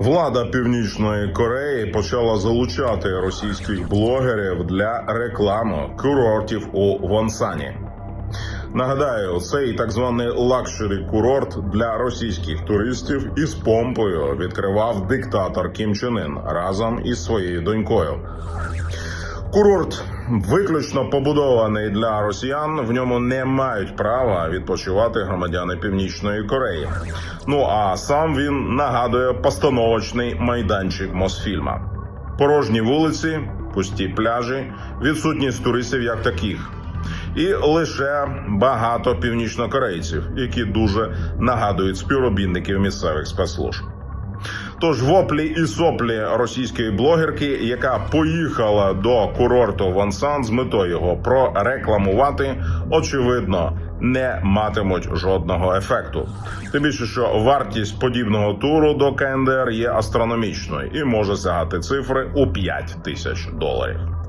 Влада Північної Кореї почала залучати російських блогерів для реклами курортів у Вонсані. Нагадаю, цей так званий лакшері курорт для російських туристів із помпою відкривав диктатор Кім Чен Ін разом із своєю донькою. Курорт виключно побудований для росіян. В ньому не мають права відпочивати громадяни Північної Кореї. Ну а сам він нагадує постановочний майданчик Мосфільма. Порожні вулиці, пусті пляжі, відсутність туристів як таких. І лише багато північнокорейців, які дуже нагадують співробітників місцевих спецслужб. Тож воплі і соплі російської блогерки, яка поїхала до курорту Вансан з метою його прорекламувати, очевидно, не матимуть жодного ефекту. Тим більше, що вартість подібного туру до КНДР є астрономічною і може сягати цифри у 5 тисяч доларів.